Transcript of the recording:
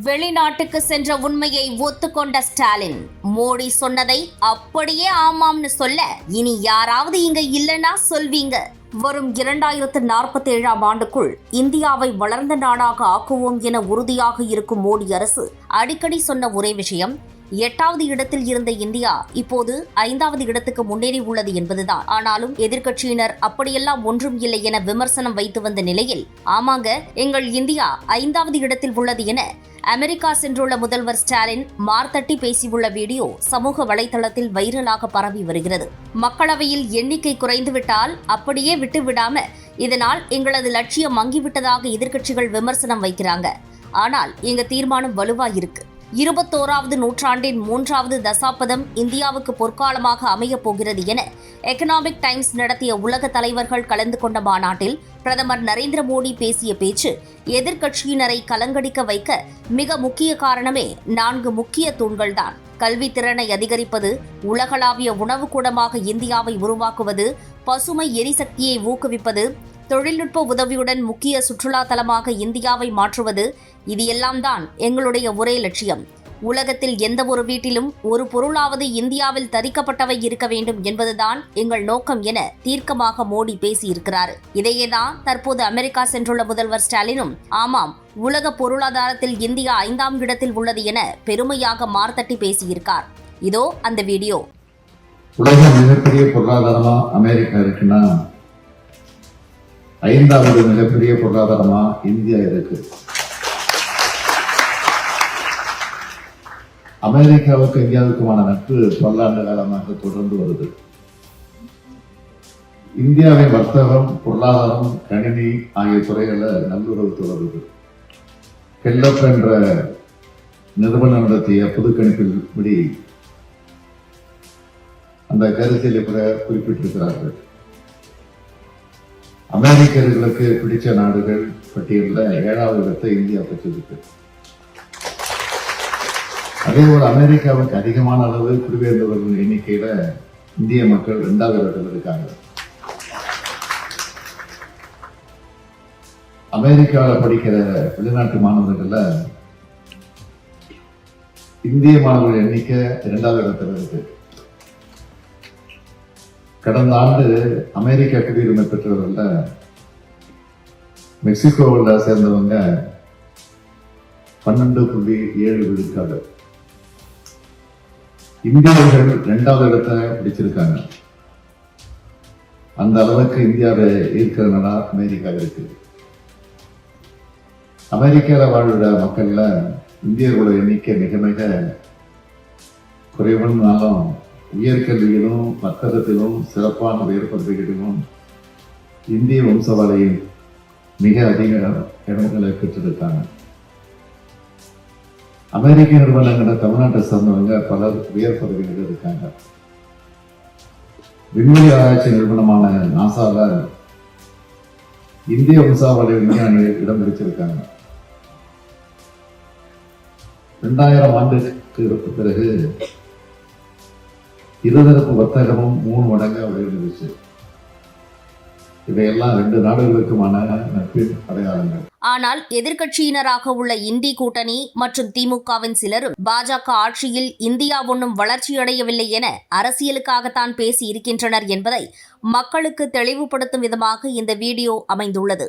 வெளிநாட்டுக்கு சென்ற உண்மையை ஒத்துக்கொண்ட ஸ்டாலின். மோடி சொன்னதை அப்படியே ஆமாம்னு சொல்ல இனி யாராவது இங்க இல்லைன்னா சொல்வீங்க. வரும் இரண்டாயிரத்து நாற்பத்தி ஏழாம் ஆண்டுக்குள் இந்தியாவை வளர்ந்த நாடாக ஆக்குவோம் என உறுதியாக இருக்கும் மோடி அரசு அடிக்கடி சொன்ன ஒரே விஷயம் எட்டாவது இடத்தில் இருந்த இந்தியா இப்போது ஐந்தாவது இடத்துக்கு முன்னேறி உள்ளது என்பதுதான். ஆனாலும் எதிர்க்கட்சியினர் அப்படியெல்லாம் ஒன்றும் இல்லை என விமர்சனம் வைத்து வந்த நிலையில் ஆமாங்க எங்கள் இந்தியா ஐந்தாவது இடத்தில் உள்ளது என அமெரிக்கா சென்றுள்ள முதல்வர் ஸ்டாலின் மார்த்தட்டி பேசியுள்ள வீடியோ சமூக வலைதளத்தில் வைரலாக பரவி வருகிறது. மக்களவையில் எண்ணிக்கை குறைந்துவிட்டால் அப்படியே விட்டுவிடாம இதனால் எங்களது லட்சியம் மங்கிவிட்டதாக எதிர்க்கட்சிகள் விமர்சனம் வைக்கிறாங்க. ஆனால் எங்க தீர்மானம் வலுவாயிருக்கு இருபத்தோராவது நூற்றாண்டின் மூன்றாவது தசாப்தம் இந்தியாவுக்கு பொற்காலமாக அமையப் போகிறது என எக்கனாமிக் டைம்ஸ் நடத்திய உலக தலைவர்கள் கலந்து கொண்ட மாநாட்டில் பிரதமர் நரேந்திர மோடி பேசிய பேச்சு எதிர்க்கட்சியினரை கலங்கடிக்க வைக்க மிக முக்கிய காரணமே நான்கு முக்கிய தூண்கள்தான். கல்வி திறனை அதிகரிப்பது உலகளாவிய உணவுக்கூடமாக இந்தியாவை உருவாக்குவது பசுமை எரிசக்தியை ஊக்குவிப்பது தொழில்நுட்ப உதவியுடன் முக்கிய சுற்றுலா தலமாக இந்தியாவை மாற்றுவது இது எல்லாம் தான் எங்களுடைய ஒரே லட்சியம். உலகத்தில் எந்த ஒரு வீட்டிலும் ஒரு பொருளாவது இந்தியாவில் தரிக்கப்பட்டவை இருக்க வேண்டும் என்பதுதான் எங்கள் நோக்கம் என தீர்க்கமாக மோடி பேசியிருக்கிறார். இதையேதான் தற்போது அமெரிக்கா சென்றுள்ள முதல்வர் ஸ்டாலினும் ஆமாம் உலக பொருளாதாரத்தில் இந்தியா ஐந்தாம் இடத்தில் உள்ளது என பெருமையாக மார்த்தட்டி பேசியிருக்கார். இதோ அந்த வீடியோ. உலக மிகப்பெரிய பொருளாதாரமா அமெரிக்கா இருக்குன்னா ஐந்தாவது மிகப்பெரிய பொருளாதாரமா இந்தியா இருக்கு அமெரிக்காவுக்கு இந்தியாவுக்குமான நட்பு பல்லாண்டு காலமாக தொடர்ந்து வருது. இந்தியாவின் வர்த்தகம் பொருளாதாரம் கணினி ஆகிய துறைகளில் நல்லுறவு தொடருது. கெல்லப் என்ற நிறுவனம் நடத்திய பொதுக்கணிப்பில் படி அந்த கருத்தில் குறிப்பிட்டிருக்கிறார்கள். அமெரிக்கர்களுக்கு பிடிச்ச நாடுகள் பட்டியலில் ஏழாவது இடத்தை இந்தியா பெற்றிருக்கு. அதே போல் அமெரிக்காவுக்கு அதிகமான அளவு குடிபெயர்ந்தவர்கள் எண்ணிக்கையில் இந்திய மக்கள் இரண்டாவது இடத்துல இருக்காங்க. அமெரிக்காவில் படிக்கிற வெளிநாட்டு மாணவர்களில் இந்திய மாணவர்கள் எண்ணிக்கை இரண்டாவது இடத்துல இருக்கு. கடந்த ஆண்டு அமெரிக்கா குடியுரிமை பெற்றவர்கள மெக்சிகோவில் சேர்ந்தவங்க பன்னெண்டு புள்ளி ஏழு விழுக்காடு. இந்தியர்கள் இரண்டாவது இடத்தை பிடிச்சிருக்காங்க. அந்த அளவுக்கு இந்தியாவை ஈர்க்கிற நாடா அமெரிக்கா இருக்கு. அமெரிக்காவில் வாழ்கிற மக்கள்ல இந்தியர்களோட எண்ணிக்கை மிக மிக குறைவுன்னாலும் உயர்கல்வியிலும் வர்த்தகத்திலும் சிறப்பான உயர் இந்திய வம்சவாளியின் மிக அதிக இடங்களை பெற்றிருக்காங்க. அமெரிக்க நிறுவனங்களை தமிழ்நாட்டை சார்ந்தவங்க பலர் உயர் பதவிகளில் இருக்காங்க. விண்வெளி ஆராய்ச்சி நிறுவனமான நாசால இந்திய வம்சாவளி விஞ்ஞானிகள் இடம் பிடிச்சிருக்காங்க. ரெண்டாயிரம் ஆண்டுக்கு பிறகு இருதரப்பு வர்த்தகமும் மூணு மடங்கு உயர்ந்துருச்சு இவையெல்லாம் ரெண்டு நாடுகளுக்குமான நட்பின் அடையாளங்கள். ஆனால் எதிர்க்கட்சியினராக உள்ள இந்தி கூட்டணி மற்றும் திமுகவின் சிலரும் பாஜக ஆட்சியில் இந்தியா ஒன்றும் வளர்ச்சியடையவில்லை என அரசியலுக்காகத்தான் பேசி இருக்கின்றனர் என்பதை மக்களுக்கு தெளிவுபடுத்தும் விதமாக இந்த வீடியோ அமைந்துள்ளது.